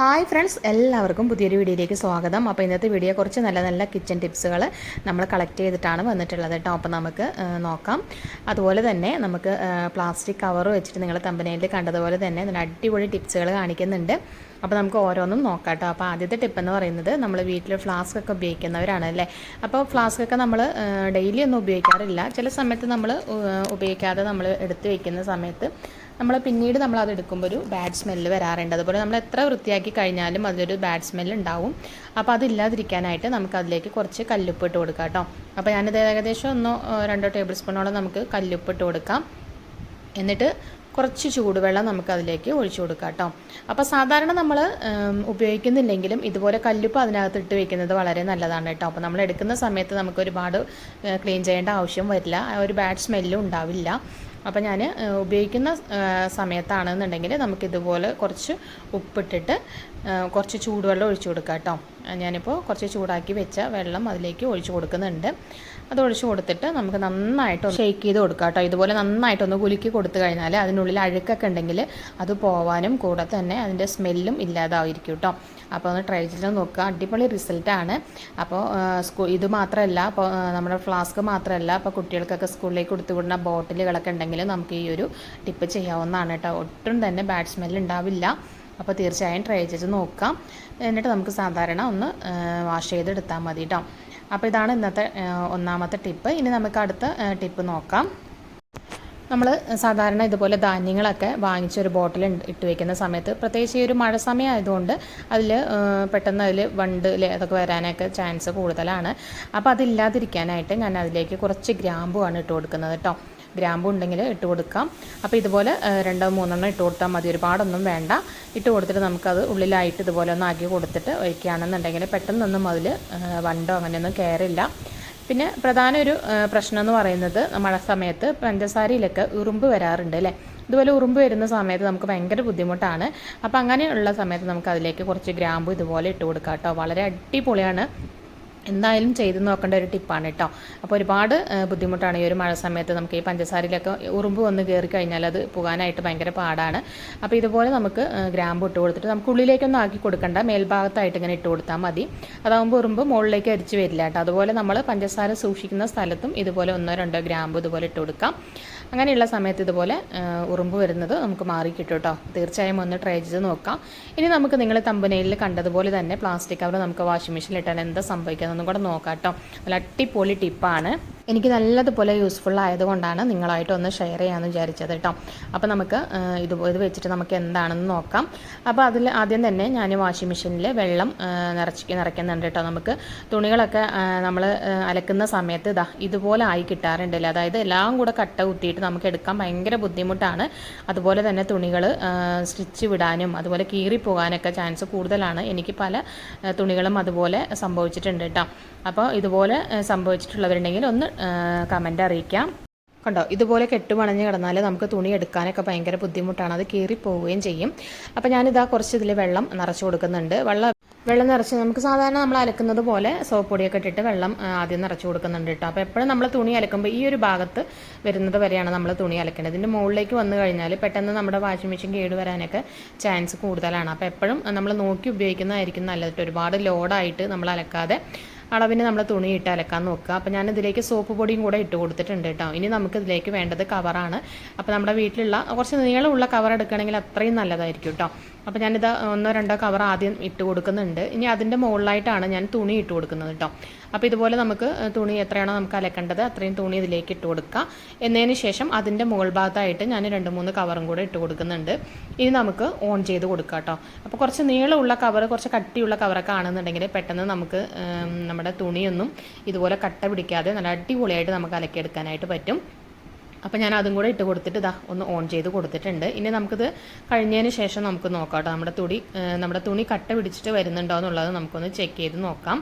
Hi friends എല്ലാവർക്കും പുതിയൊരു വീഡിയോയിലേക്ക് സ്വാഗതം. അപ്പോൾ ഇന്നത്തെ വീഡിയോ കുറച്ച് നല്ല നല്ല കിച്ചൺ ടിപ്സുകൾ നമ്മൾ കളക്ട് ചെയ്തിട്ടാണ് വന്നിട്ടുള്ളത് കേട്ടോ. അപ്പോൾ നമുക്ക് നോക്കാം. അതുപോലെ തന്നെ നമുക്ക് പ്ലാസ്റ്റിക് കവർ വെച്ചിട്ട് നിങ്ങൾ തമ്പനയിൽ കണ്ടതുപോലെ തന്നെ നല്ല അടിപൊളി ടിപ്സുകൾ കാണിക്കുന്നുണ്ട്. അപ്പോൾ നമുക്ക് ഓരോന്നും നോക്കാം കേട്ടോ. അപ്പോൾ ആദ്യത്തെ ടിപ്പ് എന്ന് പറയുന്നത് നമ്മൾ വീട്ടിൽ ഫ്ലാസ്ക് ഒക്കെ ഉപയോഗിക്കുന്നവരാണ് അല്ലേ? അപ്പോൾ ഫ്ലാസ്ക് ഒക്കെ നമ്മൾ ഡെയിലി ഒന്നും ഉപയോഗിക്കാറില്ല. ചില സമയത്ത് നമ്മൾ ഉപയോഗിക്കാതെ നമ്മൾ എടുത്തു വയ്ക്കുന്ന സമയത്ത് നമ്മൾ പിന്നീട് നമ്മൾ അത് എടുക്കുമ്പോൾ ഒരു ബാഡ് സ്മെല്ല് വരാറുണ്ട്. അതുപോലെ നമ്മൾ എത്ര വൃത്തിയാക്കി കഴിഞ്ഞാലും അതിലൊരു ബാഡ് സ്മെല്ല് ഉണ്ടാവും. അപ്പോൾ അതില്ലാതിരിക്കാനായിട്ട് നമുക്ക് അതിലേക്ക് കുറച്ച് കല്ലുപ്പ് ഇട്ട് കൊടുക്കാം കേട്ടോ. അപ്പോൾ ഞാനിത് ഏകദേശം ഒന്നോ രണ്ടോ ടേബിൾ സ്പൂണോളം നമുക്ക് കല്ലുപ്പ് ഇട്ട് കൊടുക്കാം. എന്നിട്ട് കുറച്ച് ചൂടുവെള്ളം നമുക്ക് അതിലേക്ക് ഒഴിച്ചു കൊടുക്കാം കേട്ടോ. അപ്പോൾ സാധാരണ നമ്മൾ ഉപയോഗിക്കുന്നില്ലെങ്കിലും ഇതുപോലെ കല്ലുപ്പ് അതിനകത്ത് ഇട്ട് വെക്കുന്നത് വളരെ നല്ലതാണ് കേട്ടോ. അപ്പോൾ നമ്മൾ എടുക്കുന്ന സമയത്ത് നമുക്ക് ഒരുപാട് ക്ലീൻ ചെയ്യേണ്ട ആവശ്യം വരില്ല. ഒരു ബാഡ് സ്മെല്ലും ഉണ്ടാവില്ല. അപ്പോൾ ഞാൻ ഉപയോഗിക്കുന്ന സമയത്താണെന്നുണ്ടെങ്കിൽ നമുക്കിതുപോലെ കുറച്ച് ഉപ്പിട്ടിട്ട് കുറച്ച് ചൂടുവെള്ളം ഒഴിച്ചു കൊടുക്കാം കേട്ടോ ഞാനിപ്പോൾ കുറച്ച് ചൂടാക്കി വെച്ച വെള്ളം അതിലേക്ക് ഒഴിച്ചു കൊടുക്കുന്നുണ്ട്. അത് ഒഴിച്ചു കൊടുത്തിട്ട് നമുക്ക് നന്നായിട്ട് ഷെയ്ക്ക് ചെയ്ത് കൊടുക്കാം കേട്ടോ. ഇതുപോലെ നന്നായിട്ടൊന്ന് കുലുക്കി കൊടുത്തു കഴിഞ്ഞാൽ അതിനുള്ളിൽ അഴുക്കൊക്കെ ഉണ്ടെങ്കിൽ അത് പോവാനും കൂടെ തന്നെ അതിന്റെ സ്മെല്ലും ഇല്ലാതായിരിക്കും കേട്ടോ. അപ്പോൾ ഒന്ന് ട്രൈ ചെയ്ത് നോക്കുക. അടിപൊളി റിസൾട്ടാണ് അപ്പോൾ സ്കൂ ഇത് മാത്രമല്ല അപ്പോൾ നമ്മുടെ ഫ്ലാസ്ക് മാത്രമല്ല അപ്പോൾ കുട്ടികൾക്കൊക്കെ സ്കൂളിലേക്ക് കൊടുത്തു വിടുന്ന ബോട്ടിലുകളൊക്കെ ഉണ്ടെങ്കിൽ നമുക്ക് ഈ ഒരു ടിപ്പ് ചെയ്യാവുന്നതാണ് കേട്ടോ. ഒട്ടും തന്നെ ബാഡ് സ്മെല്ല് ഉണ്ടാവില്ല. അപ്പോൾ തീർച്ചയായും ട്രൈ ചെയ്ത് നോക്കാം. എന്നിട്ട് നമുക്ക് സാധാരണ ഒന്ന് വാഷ് ചെയ്തെടുത്താൽ മതി കേട്ടോ അപ്പോൾ ഇതാണ് ഇന്നത്തെ ഒന്നാമത്തെ ടിപ്പ് ഇനി നമുക്ക് അടുത്ത ടിപ്പ് നോക്കാം. നമ്മൾ സാധാരണ ഇതുപോലെ ധാന്യങ്ങളൊക്കെ വാങ്ങിച്ച് ഒരു ബോട്ടിൽ ഇട്ട് വെക്കുന്ന സമയത്ത് പ്രത്യേകിച്ച് ഈ ഒരു മഴ സമയം ആയതുകൊണ്ട് അതിൽ പെട്ടെന്ന് അതിൽ വണ്ട് അതൊക്കെ വരാനൊക്കെ ചാൻസ് കൂടുതലാണ്. അപ്പോൾ അതില്ലാതിരിക്കാനായിട്ട് ഞാൻ അതിലേക്ക് കുറച്ച് ഗ്രാമ്പുമാണ് ഇട്ട് കൊടുക്കുന്നത് കേട്ടോ ഗ്രാമ്പു ഉണ്ടെങ്കിൽ ഇട്ട് കൊടുക്കാം. അപ്പോൾ ഇതുപോലെ രണ്ടോ മൂന്നെണ്ണം ഇട്ട് കൊടുത്താൽ മതി. ഒരുപാടൊന്നും വേണ്ട. ഇട്ട് കൊടുത്തിട്ട് നമുക്കത് ഉള്ളിലായിട്ട് ഇതുപോലെ ഒന്ന് ആക്കി കൊടുത്തിട്ട് വയ്ക്കുകയാണെന്നുണ്ടെങ്കിൽ പെട്ടെന്നൊന്നും അതിൽ വണ്ടോ അങ്ങനെയൊന്നും കയറില്ല. പിന്നെ പ്രധാന ഒരു പ്രശ്നം എന്ന് പറയുന്നത് മഴ സമയത്ത് പഞ്ചസാരയിലൊക്കെ ഉറുമ്പ് വരാറുണ്ട് അല്ലേ? ഇതുപോലെ ഉറുമ്പ് വരുന്ന സമയത്ത് നമുക്ക് ഭയങ്കര ബുദ്ധിമുട്ടാണ്. അപ്പോൾ അങ്ങനെയുള്ള സമയത്ത് നമുക്ക് അതിലേക്ക് കുറച്ച് ഗ്രാമ്പു ഇതുപോലെ ഇട്ട് കൊടുക്കാം കേട്ടോ. വളരെ അടിപൊളിയാണ്. എന്തായാലും ചെയ്ത് നോക്കേണ്ട ഒരു ടിപ്പാണ് കേട്ടോ അപ്പോൾ ഒരുപാട് ബുദ്ധിമുട്ടാണ് ഈ ഒരു മഴ സമയത്ത് നമുക്ക് ഈ പഞ്ചസാരയിലൊക്കെ ഉറുമ്പ് വന്ന് കയറി കഴിഞ്ഞാൽ അത് പോകാനായിട്ട് ഭയങ്കര പാടാണ്. അപ്പോൾ ഇതുപോലെ നമുക്ക് ഗ്രാമ്പ് ഇട്ട് കൊടുത്തിട്ട് നമുക്ക് ഉള്ളിലേക്കൊന്നും ആക്കി കൊടുക്കണ്ട. മേൽഭാഗത്തായിട്ട് ഇങ്ങനെ ഇട്ട് കൊടുത്താൽ മതി. അതാകുമ്പോൾ ഉറുമ്പ് മുകളിലേക്ക് അരിച്ച് വരില്ല കേട്ടോ അതുപോലെ നമ്മൾ പഞ്ചസാര സൂക്ഷിക്കുന്ന സ്ഥലത്തും ഇതുപോലെ ഒന്നോ രണ്ടോ ഗ്രാമ്പ് ഇതുപോലെ ഇട്ട് കൊടുക്കാം. അങ്ങനെയുള്ള സമയത്ത് ഇതുപോലെ ഉറുമ്പ് വരുന്നത് നമുക്ക് മാറി കിട്ടും കേട്ടോ. തീർച്ചയായും ഒന്ന് ട്രൈ ചെയ്ത് നോക്കാം. ഇനി നമുക്ക് നിങ്ങൾ തമ്പനയിൽ കണ്ടതുപോലെ തന്നെ പ്ലാസ്റ്റിക് കവർ നമുക്ക് വാഷിംഗ് മെഷീനിൽ ഇട്ടാൽ എന്താ സംഭവിക്കുന്നതെന്നും കൂടെ നോക്കാം കേട്ടോ. നല്ല അടിപൊളി ടിപ്പാണ് എനിക്ക് നല്ലതുപോലെ യൂസ്ഫുൾ ആയതുകൊണ്ടാണ് നിങ്ങളായിട്ട് ഒന്ന് ഷെയർ ചെയ്യാമെന്ന് വിചാരിച്ചത് കേട്ടോ അപ്പോൾ നമുക്ക് ഇത് ഇത് വെച്ചിട്ട് നമുക്ക് എന്താണെന്ന് നോക്കാം. അപ്പോൾ അതിൽ ആദ്യം തന്നെ ഞാൻ വാഷിംഗ് മെഷീനിൽ വെള്ളം നിറച്ച് നിറയ്ക്കുന്നുണ്ട് കേട്ടോ നമുക്ക്. തുണികളൊക്കെ നമ്മൾ അലക്കുന്ന സമയത്ത് ഇതാ ഇതുപോലെ ആയി കിട്ടാറുണ്ടല്ലോ? അതായത് എല്ലാം കൂടെ കട്ട കുത്തിയിട്ട് നമുക്ക് എടുക്കാൻ ഭയങ്കര ബുദ്ധിമുട്ടാണ്. അതുപോലെ തന്നെ തുണികൾ സ്റ്റിച്ച് വിടാനും അതുപോലെ കീറിപ്പോകാനൊക്കെ ചാൻസ് കൂടുതലാണ്. എനിക്ക് പല തുണികളും അതുപോലെ സംഭവിച്ചിട്ടുണ്ട് കേട്ടോ അപ്പോൾ ഇതുപോലെ സംഭവിച്ചിട്ടുള്ളവരുണ്ടെങ്കിൽ ഒന്ന് കമന്റ് അറിയിക്കാം. കണ്ടോ ഇതുപോലെ കെട്ടുമണഞ്ഞ് കിടന്നാൽ നമുക്ക് തുണി എടുക്കാനൊക്കെ ഭയങ്കര ബുദ്ധിമുട്ടാണ്. അത് കീറി പോവുകയും ചെയ്യും. അപ്പോൾ ഞാനിതാ കുറച്ച് ഇതിൽ വെള്ളം നിറച്ച് കൊടുക്കുന്നുണ്ട്. വെള്ളം വെള്ളം നിറച്ച് നമുക്ക് സാധാരണ നമ്മൾ അലക്കുന്നത് പോലെ സോപ്പ് പൊടിയൊക്കെ ഇട്ടിട്ട് വെള്ളം ആദ്യം നിറച്ച് കൊടുക്കുന്നുണ്ട് കേട്ടോ അപ്പോൾ എപ്പോഴും നമ്മൾ തുണി അലക്കുമ്പോൾ ഈ ഒരു ഭാഗത്ത് വരുന്നത് വരെയാണ് നമ്മൾ തുണി അലക്കേണ്ടത്. ഇതിന്റെ മുകളിലേക്ക് വന്നു കഴിഞ്ഞാൽ പെട്ടെന്ന് നമ്മുടെ വാഷിംഗ് മെഷീൻ കേട് വരാനൊക്കെ ചാൻസ് കൂടുതലാണ്. അപ്പോൾ എപ്പോഴും നമ്മൾ നോക്കി ഉപയോഗിക്കുന്നതായിരിക്കും നല്ലത്. ഒരുപാട് ലോഡായിട്ട് നമ്മൾ അലക്കാതെ അളവിന് നമ്മൾ തുണി ഇട്ട് അലക്കാൻ നോക്കുക. അപ്പോൾ ഞാൻ ഇതിലേക്ക് സോപ്പ് പൊടിയും കൂടെ ഇട്ട് കൊടുത്തിട്ടുണ്ട് കേട്ടോ. ഇനി നമുക്ക് ഇതിലേക്ക് വേണ്ടത് കവറാണ് അപ്പോൾ നമ്മുടെ വീട്ടിലുള്ള കുറച്ച് നീളമുള്ള കവർ എടുക്കുകയാണെങ്കിൽ അത്രയും നല്ലതായിരിക്കും കേട്ടോ. അപ്പോൾ ഞാനിത് ഒന്നോ രണ്ടോ കവർ ആദ്യം ഇട്ട് കൊടുക്കുന്നുണ്ട്. ഇനി അതിന്റെ മുകളിലായിട്ടാണ് ഞാൻ തുണി ഇട്ട് കൊടുക്കുന്നത് കേട്ടോ. അപ്പോൾ ഇതുപോലെ നമുക്ക് തുണി എത്രയാണോ നമുക്ക് അലക്കേണ്ടത് അത്രയും തുണി ഇതിലേക്ക് ഇട്ട് കൊടുക്കുക എന്നതിന് ശേഷം അതിന്റെ മുകൾ ഭാഗത്തായിട്ട് ഞാൻ രണ്ട് മൂന്ന് കവറും കൂടെ ഇട്ട് കൊടുക്കുന്നുണ്ട്. ഇനി നമുക്ക് ഓൺ ചെയ്ത് കൊടുക്കുക കേട്ടോ. അപ്പോൾ കുറച്ച് നീളമുള്ള കവർ കുറച്ച് കട്ടിയുള്ള കവറൊക്കെ ആണെന്നുണ്ടെങ്കിൽ പെട്ടെന്ന് നമുക്ക് ഉം, നമ്മുടെ തുണിയൊന്നും ഇതുപോലെ കട്ട പിടിക്കാതെ നല്ല അടിപൊളിയായിട്ട് നമുക്ക് അലക്കിയെടുക്കാനായിട്ട് പറ്റും. അപ്പോൾ ഞാൻ അതും കൂടെ ഇട്ട് കൊടുത്തിട്ട് ഇതാ ഒന്ന് ഓൺ ചെയ്ത് കൊടുത്തിട്ടുണ്ട്. ഇനി നമുക്കിത് കഴിഞ്ഞതിന് ശേഷം നമുക്ക് നോക്കാം കേട്ടോ. നമ്മുടെ തുണി നമ്മുടെ തുണി കട്ട പിടിച്ചിട്ട് വരുന്നുണ്ടോ എന്നുള്ളത് നമുക്കൊന്ന് ചെക്ക് ചെയ്ത് നോക്കാം.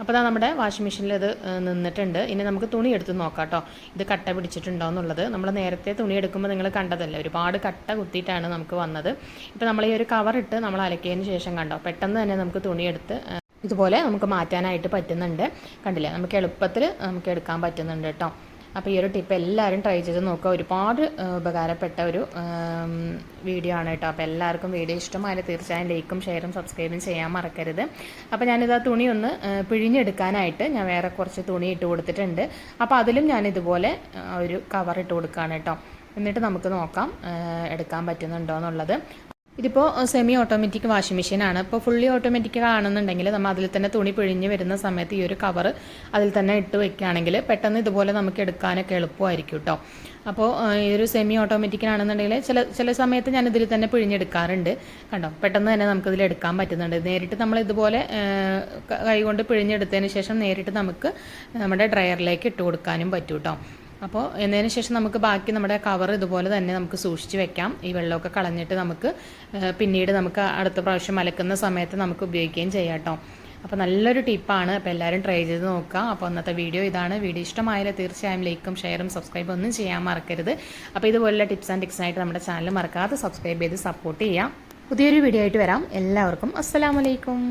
അപ്പോൾ അതാ നമ്മുടെ വാഷിംഗ് മെഷീനിൽ ഇത് നിന്നിട്ടുണ്ട്. ഇനി നമുക്ക് തുണി എടുത്ത് നോക്കാം കേട്ടോ ഇത് കട്ട പിടിച്ചിട്ടുണ്ടോ എന്നുള്ളത്. നമ്മൾ നേരത്തെ തുണി എടുക്കുമ്പോൾ നിങ്ങൾ കണ്ടതല്ലേ? ഒരുപാട് കട്ട കുത്തിയിട്ടാണ് നമുക്ക് വന്നത്. ഇപ്പോൾ നമ്മൾ ഈ ഒരു കവർ ഇട്ട് നമ്മൾ അലക്കിയതിന് ശേഷം കണ്ടോ? പെട്ടെന്ന് തന്നെ നമുക്ക് തുണി എടുത്ത് ഇതുപോലെ നമുക്ക് മാറ്റാനായിട്ട് പറ്റുന്നുണ്ട്. കണ്ടില്ലേ? നമുക്ക് എളുപ്പത്തിൽ നമുക്ക് എടുക്കാൻ പറ്റുന്നുണ്ട് കേട്ടോ. അപ്പോൾ ഈ ഒരു ടിപ്പ് എല്ലാവരും ട്രൈ ചെയ്ത് നോക്കുക. ഒരുപാട് ഉപകാരപ്പെട്ട ഒരു വീഡിയോ ആണ് കേട്ടോ. അപ്പോൾ എല്ലാവർക്കും വീഡിയോ ഇഷ്ടമായാലും തീർച്ചയായും ലൈക്കും ഷെയറും സബ്സ്ക്രൈബും ചെയ്യാൻ മറക്കരുത്. അപ്പോൾ ഞാനിത് ആ തുണി ഒന്ന് പിഴിഞ്ഞെടുക്കാനായിട്ട് ഞാൻ വേറെ കുറച്ച് തുണി ഇട്ട് കൊടുത്തിട്ടുണ്ട്. അപ്പോൾ അതിലും ഞാൻ ഇതുപോലെ ഒരു കവർ ഇട്ട് കൊടുക്കുകയാണ് കേട്ടോ. എന്നിട്ട് നമുക്ക് നോക്കാം എടുക്കാൻ പറ്റുന്നുണ്ടോ എന്നുള്ളത്. ഇതിപ്പോൾ സെമി ഓട്ടോമാറ്റിക് വാഷിംഗ് മെഷീനാണ് ഇപ്പോൾ ഫുള്ളി ഓട്ടോമാറ്റിക് ആണെന്നുണ്ടെങ്കിൽ നമ്മൾ അതിൽ തന്നെ തുണി പിഴിഞ്ഞ് വരുന്ന സമയത്ത് ഈ ഒരു കവർ അതിൽ തന്നെ ഇട്ട് വെക്കുകയാണെങ്കിൽ പെട്ടെന്ന് ഇതുപോലെ നമുക്ക് എടുക്കാനൊക്കെ എളുപ്പമായിരിക്കും കേട്ടോ അപ്പോൾ ഈ ഒരു സെമി ഓട്ടോമാറ്റിക്കിനാണെന്നുണ്ടെങ്കിൽ ചില ചില സമയത്ത് ഞാൻ ഇതിൽ തന്നെ പിഴിഞ്ഞെടുക്കാറുണ്ട്. കണ്ടോ? പെട്ടെന്ന് തന്നെ നമുക്കിതിൽ എടുക്കാൻ പറ്റുന്നുണ്ട്. നേരിട്ട് നമ്മൾ ഇതുപോലെ കൈകൊണ്ട് പിഴിഞ്ഞെടുത്തതിന് ശേഷം നേരിട്ട് നമുക്ക് നമ്മുടെ ഡ്രയറിലേക്ക് ഇട്ട് കൊടുക്കാനും പറ്റും കേട്ടോ അപ്പോൾ എന്നതിന് ശേഷം നമുക്ക് ബാക്കി നമ്മുടെ കവർ ഇതുപോലെ തന്നെ നമുക്ക് സൂക്ഷിച്ച് വെക്കാം. ഈ വെള്ളമൊക്കെ കളഞ്ഞിട്ട് നമുക്ക് പിന്നീട് നമുക്ക് അടുത്ത പ്രാവശ്യം അലക്കുന്ന സമയത്ത് നമുക്ക് ഉപയോഗിക്കുകയും ചെയ്യാം കേട്ടോ. അപ്പോൾ നല്ലൊരു ടിപ്പാണ് അപ്പോൾ എല്ലാവരും ട്രൈ ചെയ്ത് നോക്കുക. അപ്പോൾ അന്നത്തെ വീഡിയോ ഇതാണ്. വീഡിയോ ഇഷ്ടമായാലും തീർച്ചയായും ലൈക്കും ഷെയറും സബ്സ്ക്രൈബും ഒന്നും ചെയ്യാൻ മറക്കരുത്. അപ്പോൾ ഇതുപോലുള്ള ടിപ്സ് ആൻഡ് ടിക്സ് ടിക്സായിട്ട് നമ്മുടെ ചാനൽ മറക്കാതെ സബ്സ്ക്രൈബ് ചെയ്ത് സപ്പോർട്ട് ചെയ്യാം. പുതിയൊരു വീഡിയോ ആയിട്ട് വരാം. എല്ലാവർക്കും അസ്സലാമലൈക്കും